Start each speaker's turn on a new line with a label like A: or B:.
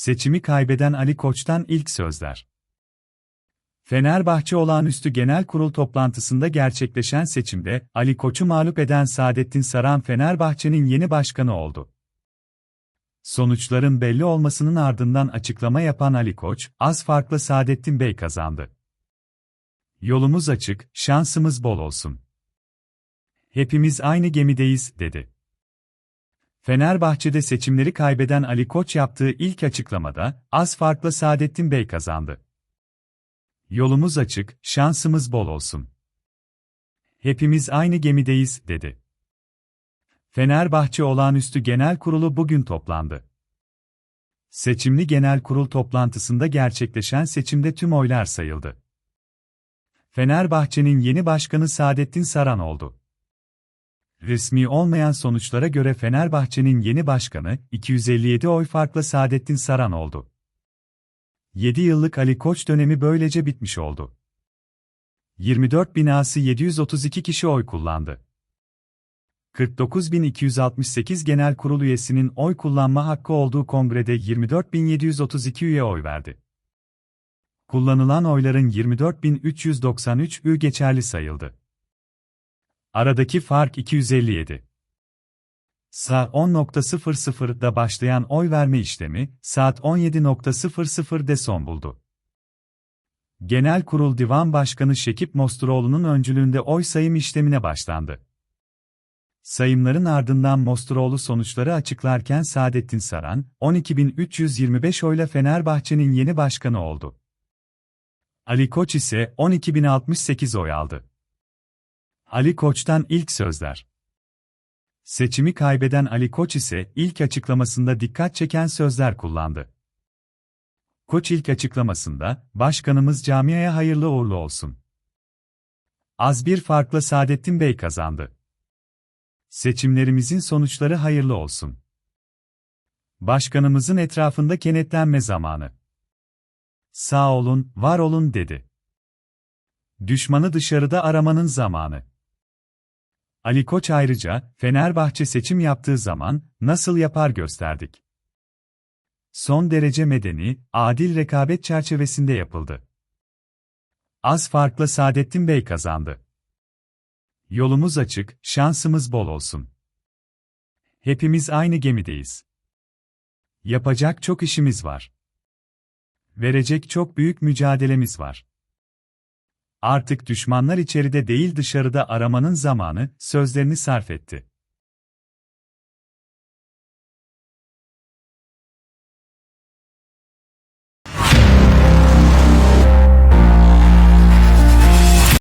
A: Seçimi kaybeden Ali Koç'tan ilk sözler. Fenerbahçe Olağanüstü Genel Kurul toplantısında gerçekleşen seçimde Ali Koç'u mağlup eden Saadettin Saran Fenerbahçe'nin yeni başkanı oldu. Sonuçların belli olmasının ardından açıklama yapan Ali Koç, az farklı Saadettin Bey kazandı. Yolumuz açık, şansımız bol olsun. Hepimiz aynı gemideyiz, dedi. Fenerbahçe'de seçimleri kaybeden Ali Koç yaptığı ilk açıklamada, az farklı Saadettin Bey kazandı. Yolumuz açık, şansımız bol olsun. Hepimiz aynı gemideyiz, dedi. Fenerbahçe Olağanüstü Genel Kurulu bugün toplandı. Seçimli Genel Kurul toplantısında gerçekleşen seçimde tüm oylar sayıldı. Fenerbahçe'nin yeni başkanı Saadettin Saran oldu. Resmi olmayan sonuçlara göre Fenerbahçe'nin yeni başkanı, 257 oy farkla Saadettin Saran oldu. 7 yıllık Ali Koç dönemi böylece bitmiş oldu. 24 binası 732 kişi oy kullandı. 49.268 genel kurul üyesinin oy kullanma hakkı olduğu kongrede 24.732 üye oy verdi. Kullanılan oyların 24.393 ü geçerli sayıldı. Aradaki fark 257. Sa 10.00'da başlayan oy verme işlemi, saat 17.00'de son buldu. Genel Kurul Divan Başkanı Şekip Mosturoğlu'nun öncülüğünde oy sayım işlemine başlandı. Sayımların ardından Mosturoğlu sonuçları açıklarken Saadettin Saran, 12.325 oyla Fenerbahçe'nin yeni başkanı oldu. Ali Koç ise 12.068 oy aldı. Ali Koç'tan ilk sözler. Seçimi kaybeden Ali Koç ise ilk açıklamasında dikkat çeken sözler kullandı. Koç ilk açıklamasında, Başkanımız camiaya hayırlı uğurlu olsun. Az bir farkla Saadettin Bey kazandı. Seçimlerimizin sonuçları hayırlı olsun. Başkanımızın etrafında kenetlenme zamanı. Sağ olun, var olun dedi. Düşmanı dışarıda aramanın zamanı. Ali Koç ayrıca, Fenerbahçe seçim yaptığı zaman, nasıl yapar gösterdik. Son derece medeni, adil rekabet çerçevesinde yapıldı. Az farkla Saadettin Bey kazandı. Yolumuz açık, şansımız bol olsun. Hepimiz aynı gemideyiz. Yapacak çok işimiz var. Verecek çok büyük mücadelemiz var. Artık düşmanlar içeride değil dışarıda aramanın zamanı, sözlerini sarf etti.